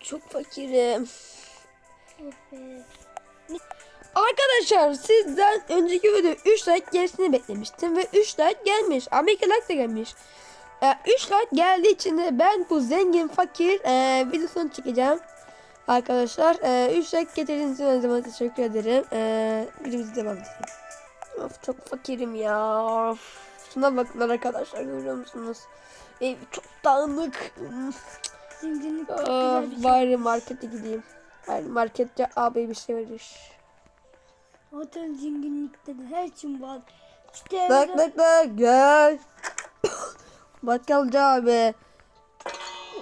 Çok fakirim. Arkadaşlar sizden önceki video 3 like gelmesini beklemiştim ve 3 like gelmiş. 2 like de gelmiş. 3 like geldiği için de ben bu zengin fakir e, videosunu çekeceğim. Arkadaşlar 3 like getirdiğiniz için zaman teşekkür ederim. E, videomuzu devam edelim. Of çok fakirim ya. Of. Şuna bakın arkadaşlar görüyor musunuz? Ev çok dağınık. Zenginlik çok Aa, güzel bir şey. bari markete gideyim. Bari markette abi bir şey verir. Zaten zenginlikte de her şey var. İşte Bak bak bak gel. Bakkalcı abi.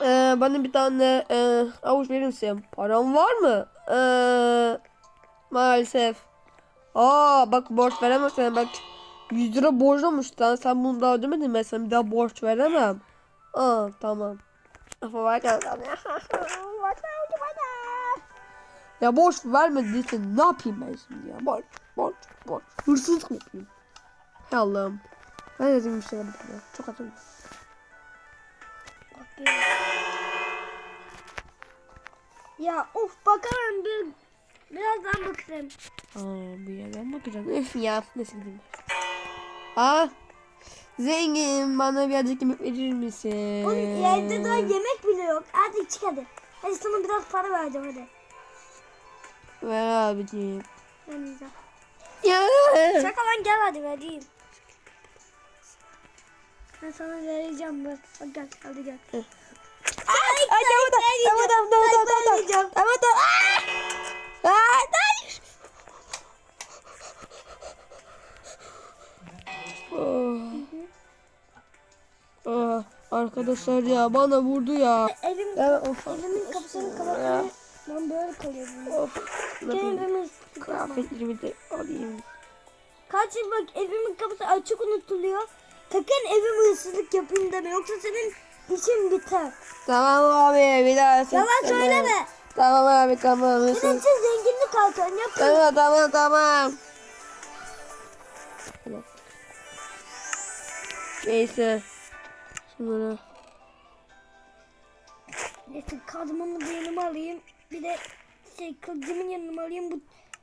Ee, bana bir tane e, avuç verir misin? Param var mı? Ee, maalesef. Aa bak borç veremezsen bak 100 lira borçlamış lan sen bunu daha ödemedin mi? Sana bir daha borç veremem. Aa tamam. Ama bak Ya borç vermediği için ne yapayım ben şimdi ya? Borç, borç, borç. Hırsızlık mı yapayım? Hay Allah'ım. Ben de bir şey yapayım ya. Çok be. Ya of bakalım bir birazdan bakarım. Aa bir yerden bakacağım. Üf ya. Neyse gideyim. Aa. Zengin bana birazcık yemek verir misin? Oğlum evde daha yemek bile yok. Hadi çık hadi. Hadi sana biraz para vereceğim hadi. Ver abiciğim. Ya. Şaka lan gel hadi vereyim. Ben sana vereceğim bak. Bak gel hadi gel. Ay tamam tamam tamam tamam tamam tamam tamam yiyeceğim. tamam tamam. Aa! Aa, hayır. Oh. Aa, arkadaşlar ya bana vurdu ya. Evim, Ya of. evimin kapısını kapatmayı ben böyle kalıyorum. Of. Gel. Kıyafetlerimi de alayım. Kaç yıl bak evimin kapısı açık unutuluyor. Sakın evime hırsızlık yapayım deme yoksa senin işin biter. Tamam abi bir daha Yalan seslenme. söyleme. Tamam abi tamam. Senin için zenginlik altan yapın. tamam tamam. tamam. Neyse. Şunları. Neyse kadımımı da yanıma alayım. Bir de şey kızımın yanıma alayım. Bu,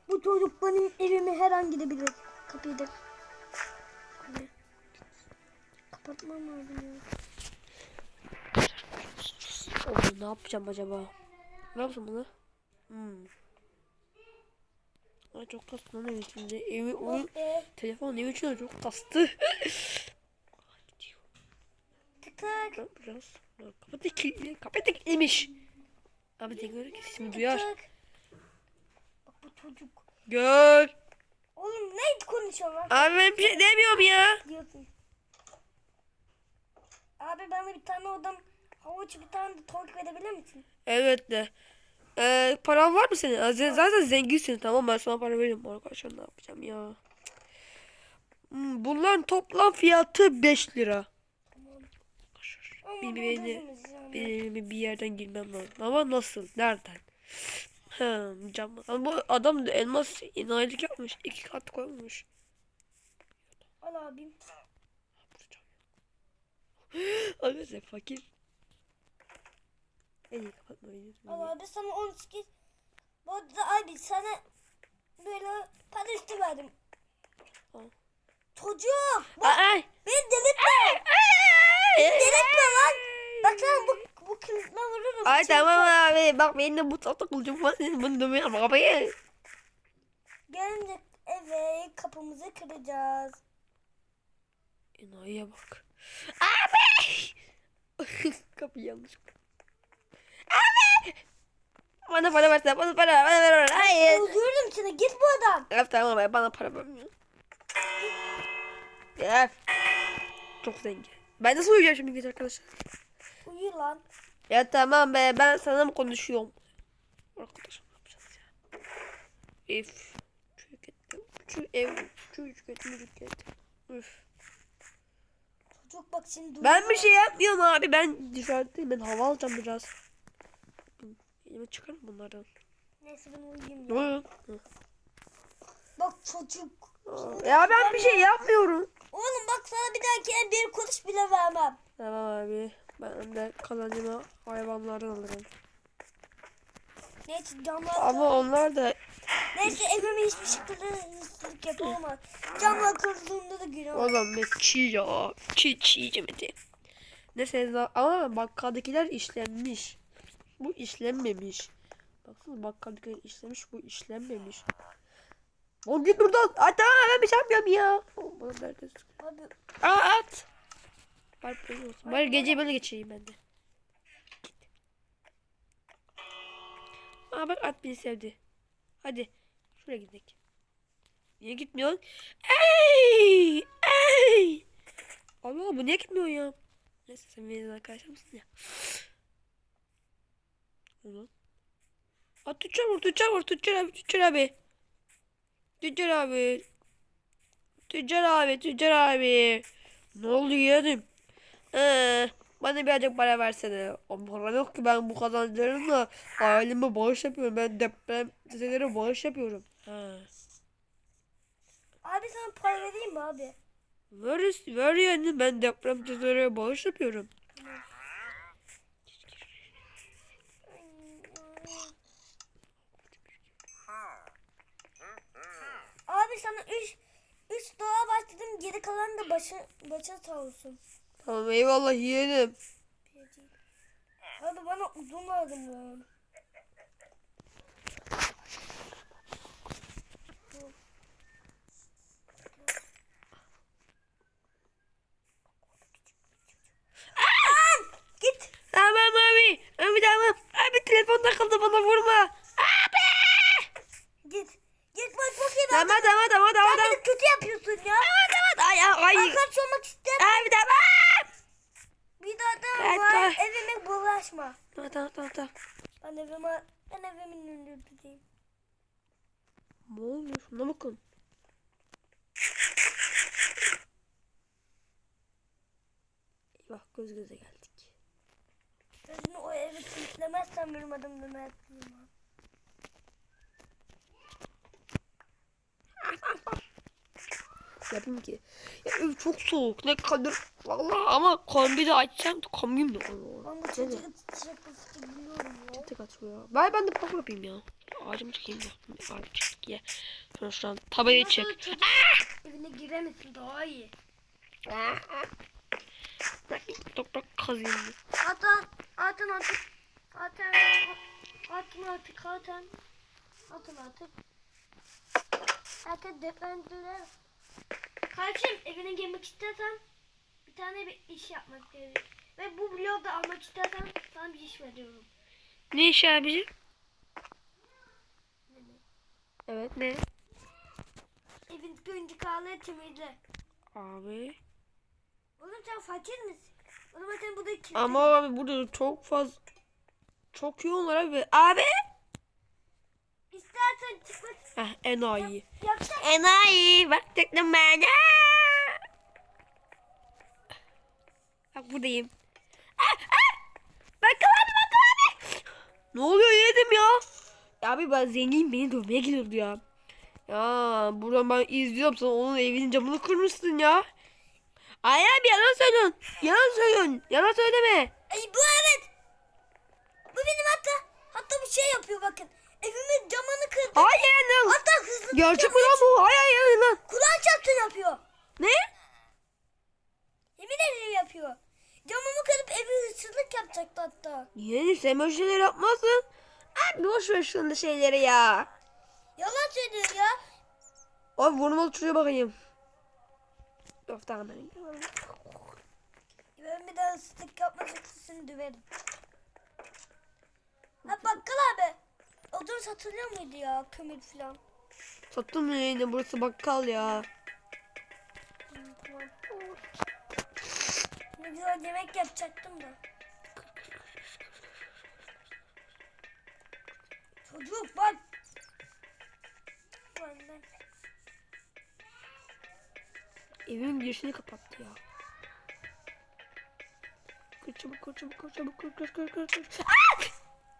bu çocuk benim evime her an gidebilir. Kapıyı da. Kapatmam lazım ya. Oğlum ne yapacağım acaba? Ne yapacağım bunu? Hmm. Ay çok kastı lan evin içinde. Evi oyun. Ee, Telefon evin içinde çok kastı. yapacağız? Kapı da kilitli. Kapı da kilitlemiş. Abi de görür ki sesimi duyar. Bak bu çocuk. Gör. Oğlum ne konuşuyorlar? Abi ben bir şey demiyorum ya. Diyorsun. Abi bana bir tane odam havuç bir tane de tavuk verebilir misin? Evet de. Ee, paran var mı senin? Sen Zaten zenginsin tamam ben sana para veririm arkadaşlar ne yapacağım ya. Hmm, bunların toplam fiyatı 5 lira. Bir- beni- yani. Benim bir yerden girmem lazım. Ama nasıl? Nereden? Ha, cam. Ama bu adam da elmas enayilik yapmış. iki kat koymuş. Al abim. Arkadaşlar fakir. En iyi kapatmayı. Al abi sana 18. Bu arada abi sana böyle para üstü verdim. Al. Çocuk. Bak, Ay! beni delirtme. Delirtme lan. Bak sana bu, bu kılıkla vururum. Ay tamam abi. Bak benim de bu tatlı kılıcım var. Bunu dövüyorum abi. Gelince eve kapımızı kıracağız. Enayiye bak. Abi! Kapıyı yanlış Abi! Bana para versene. Bana para ver. Bana ver. ver. Hayır. Öldürürüm seni git buradan. Evet tamam. Bana para vermiyor. Ya. Çok zengin. Ben nasıl uyuyacağım şimdi gece arkadaşlar? Uyu lan. Ya tamam be. Ben sana mı konuşuyorum? Arkadaşlar ne yapacağız ya? Ev. Çocuk etti. Şu ev. Çocuk etti. Çocuk etti. Üf. Çocuk bak şimdi duyuyor. Ben bir şey yapmıyorum abi. Ben dışarıdayım. Ben hava alacağım biraz. Elime çıkarım bunlardan. Neyse ben uyuyayım ya. Bak çocuk. Aa, Ya ben bir şey yapmıyorum. Bak sana bir dahakine bir kuruş bile vermem. Tamam abi. Ben de kazancımı hayvanlardan alırım. Neyse camlar Ama onlar da Neyse evime hiçbir şekilde hırsızlık yapamaz. Camlar kırıldığında da günah. Oğlum ne çiğ ya. Çiğ çiğ cemedi. Neyse za- ama bakkaldakiler işlenmiş. Bu işlenmemiş. Baksana bakkaldakiler işlemiş bu işlenmemiş. Git buradan. Ay tamam ben bir şey yapmıyorum ya. Oğlum. Abi Aa at. Bari böyle olsun. Bari geceyi böyle geçireyim ben de. Git. Aa bak at beni sevdi. Hadi. Şuraya gidelim. Niye gitmiyorsun? Ey! Ey! Allah Allah bu niye gitmiyor ya? Neyse sen benim arkadaşım mısın ya? Ulan. Aa tüccar vur vur tüccar abi tüccar abi. Tüccar abi. Tüccar abi tüccar abi. Ne oldu yeğenim? Ee, bana birazcık para versene. O para yok ki ben bu kazançlarımla aileme bağış yapıyorum. Ben deprem zedelere bağış yapıyorum. Ha. abi sana para vereyim mi abi? Ver, ver yani ben deprem zedelere bağış yapıyorum. Sana 3 3 doğa başladım geri kalan da başın başın sağ olsun. Tamam eyvallah yeğenim. Abi bana uzun lazım lan. Git. Tamam abi. Abi tamam. Abi telefonda kaldı bana vurma. Git. Git bak iyi. Tamam tamam. Ya. Tamam ay ay. ay. Arkadaş olmak istem. Abi tamam. Bir daha da Evet, var. tamam. Evime bulaşma. Tamam tamam tamam tamam. Ben evime ben evimin önünde tutayım. Ne oluyor? Şuna bakın. Eyvah göz göze geldik. Sözünü o evi kilitlemezsen benim adım da Yapayım ki. Ya ev çok soğuk. Ne kadar. Vallahi ama kombi de açsam kombim de olur. Ben bu çiçek biliyorum ya. Çatık atıyor ya. Ben, ben de pop yapayım ya. Ağacımı çekeyim de. Ağacı çek ye. Şuradan şuradan tabayı çek. Çocuk evine giremesin daha iyi. Bırak bir toprak kazayım. bir. Atan, atan artık. Atan, atın artık, atan. Atın artık. Herkes depremdiler. Kardeşim evine girmek istersen bir tane bir iş yapmak gerekiyor. Ve bu bloğu da almak istersen sana bir iş veriyorum. Ne iş abicim? Evet ne? Evin önce kahve temizle. Abi. Oğlum sen fakir misin? O zaman sen burada kitle. Ama abi burada çok fazla çok yoğun var abi. Abi. İstersen çıkmak Heh, enayi. Enayi. Bak tıktım ben. Aa! Bak buradayım. Ah, ah! Bakkal abi bakkal abi. Ne oluyor yedim ya? Ya abi ben zengin beni dövmeye geliyordu ya. Ya buradan ben izliyorum sen onun evinin camını kırmışsın ya. Ay abi yalan söylüyorsun. Yalan söylüyorsun. Yalan söyleme. Ay bu evet. Bu benim hatta. Hatta bir şey yapıyor bakın. Hayır lan. Hatta hızlı Gerçek mi lan bu? Hayır hayır lan. Kulağın çarptın yapıyor. Ne? Yemin ederim yapıyor. Camımı kırıp evi hırsızlık yapacaktı hatta. Niye sen böyle şeyler yapmazsın? Abi boş ver şunu şeyleri ya. Yalan söylüyor ya. Abi vurmalı çocuğa bakayım. Of tamam ben. Ben bir daha hırsızlık yapma çıksın düverim. Ha abi. Odun satılıyor muydu ya kömür falan? Sattım mı yine burası bakkal ya. Ne güzel yemek yapacaktım da. Çocuk bak. Benden. Evimin girişini kapattı ya. Kır çabuk kır çabuk kır çabuk kır kır kır kır kır.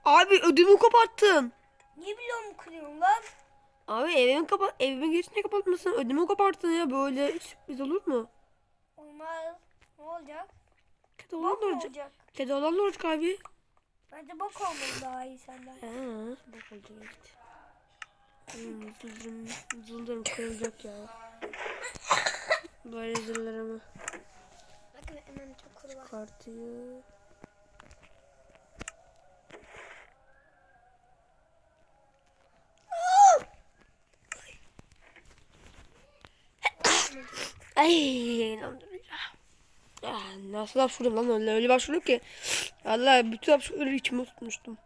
Abi ödümü kapattın. Niye biliyorum kırıyorum lan? Abi evimin kapa evimin girişini kapatmasın. Ödümü kapattın ya böyle sürpriz olur mu? Olmaz. Ne olacak? Kedi Bak olan da olacak. olacak? Kedi olan da olacak abi. Bence bok olmalı daha iyi senden. Ha, bak oldu evet. Hmm, zıldırım, zıldırım kırılacak ya. Böyle zırlarımı Bakın hemen çok kuru var. çıkartıyor. Ay inandırıcı. Nasıl hapşurdum lan öyle öyle başvurdum ki. Allah bütün hapşurları içime tutmuştum.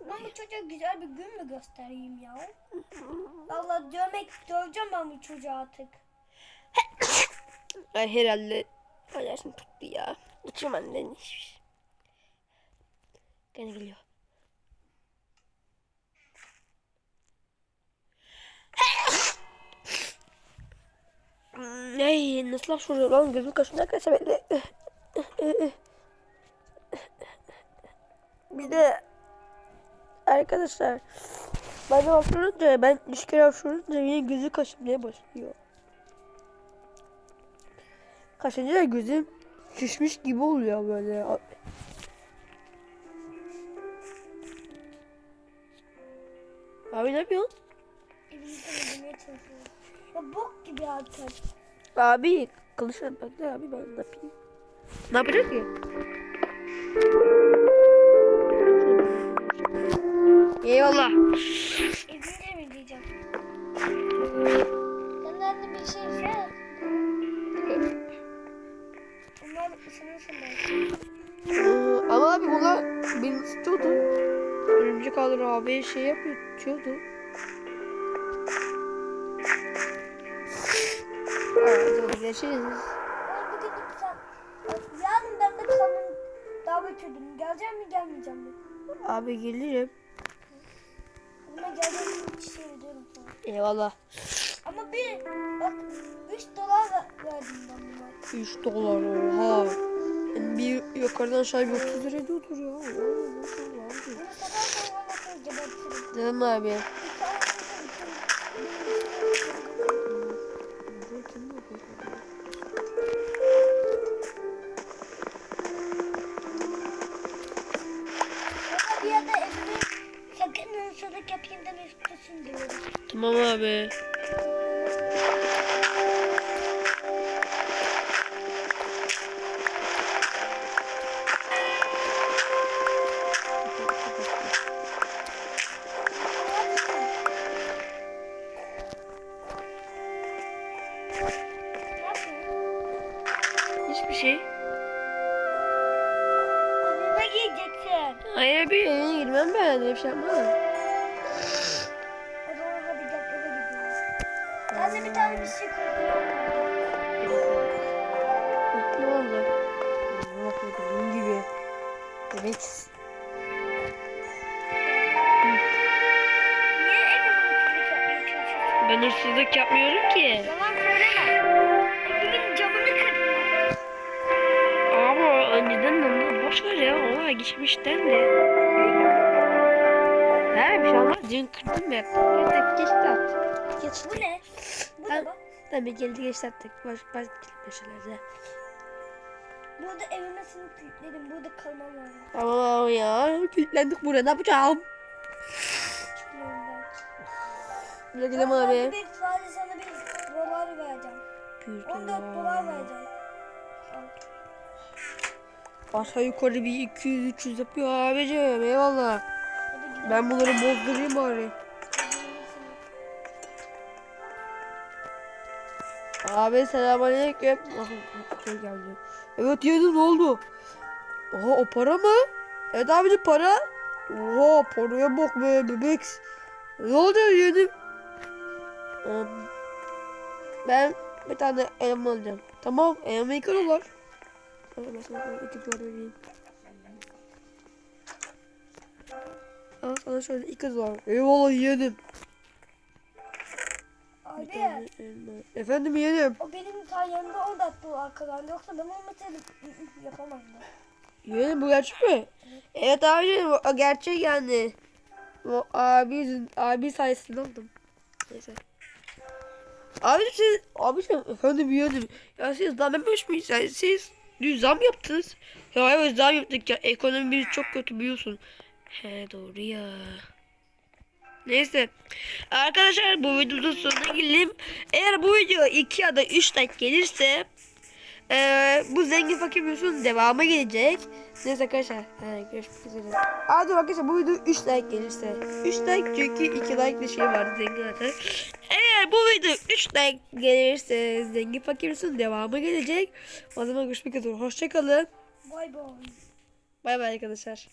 Ben bu çocuğa güzel bir gün mü göstereyim ya? Valla dövmek, döveceğim ben bu çocuğu artık. Ay herhalde alerjim tuttu ya. İçim annen iş. Gene geliyor. Ay nasıl hapşuruyor lan gözüm kaşınıyor arkadaşlar bekle. Bir de arkadaşlar ben hapşurunca ben üç kere hapşurunca yine gözü kaşınmaya başlıyor. Kaşınca da gözüm şişmiş gibi oluyor böyle. Abi ne yapıyorsun? Ya. Abi kılıçla bekle abi ben ne yapayım? Ne yapacak ki? Eyvallah. Ezince mi diyeceğim? De bir şey ise Bunlar belki. Ee, ama abi bunlar beni tutuyordu. Örümcek alır abi şey yapıyor tutuyordu. Görüşürüz. Bugün sen yarın ben de kanın davet ediyorum. Geleceğim mi gelmeyeceğim mi? Abi gelirim. Buna geleceğim bir şey ödüyorum sana. Eyvallah. Ama bir bak 3 dolar ver- verdim ben buna. 3 dolar oha. Yani bir yukarıdan aşağı bir 30 lira ediyordur ya. Oo, nasıl abi? Bunu satarsan valla seni gebertirim. Canım abi. Ben de bir tane bir şey koyuyorum. Ne oldu? Bak bakalım gibi. Evet. Çalışıyorsun? Ben hırsızlık yapmıyorum ki. Yalan söyleme. Evimin camını kırdın. Ama önceden de onu boş ver ya. Ona geçmişten de. Ha bir şey olmaz. Dün kırdım ya. Kırdık geçti artık. Geçti. Bu ne? Ben-? Tabii geldi geçti artık. Baş, baş meşelerde. Burada evime seni kilitledim. Burada kalmam lazım. Tamam ya. Kilitlendik buraya. Ne yapacağım? Çıkmıyorum ben. Güle güle Ben abi. bir, sadece sana bir dolar vereceğim. Bir 14 dolar vereceğim. Aşağı yukarı bir 200-300 yapıyor abicim. Eyvallah. Ben bunları bozdurayım bari. Abi selamünaleyküm. Şey geldi. Evet yeğenim ne oldu? Oha o para mı? Evet abicim para. Oha paraya bak be bebek. Ne oldu? Em, Ben bir tane elma alacağım. Tamam elma 2 dolar. Ben sana 2 dolar vereyim. Al sana şöyle 2 dolar. Eyvallah yeğenim. Abi elma. Efendim yeğenim. o benim sayemde 14 dolar kazandı. Yoksa ben olmasaydım yapamazdım. Yeğenim bu gerçek mi? Evet abicim o gerçek yani. O abi, abi sayesinde oldum. Neyse. Abi siz, abicim efendim yeğenim. Ya siz zam yapmış mıyız? Yani siz dün zam yaptınız. Ya evet zam yaptık ya. Ekonomimiz çok kötü biliyorsun. He doğru ya. Neyse. Arkadaşlar bu videonun sonuna gelelim. Eğer bu video 2 ya da 3 like gelirse eee, bu zengin fakir videosunun devamı gelecek. Neyse arkadaşlar. He, görüşmek üzere. Aa dur arkadaşlar bu video 3 like gelirse. 3 like çünkü 2 like bir şey vardı zengin zaten. Eğer bu video 3 like gelirse zengin fakir videosunun devamı gelecek. O zaman görüşmek üzere. Hoşçakalın. Bay bay. Bay bay arkadaşlar.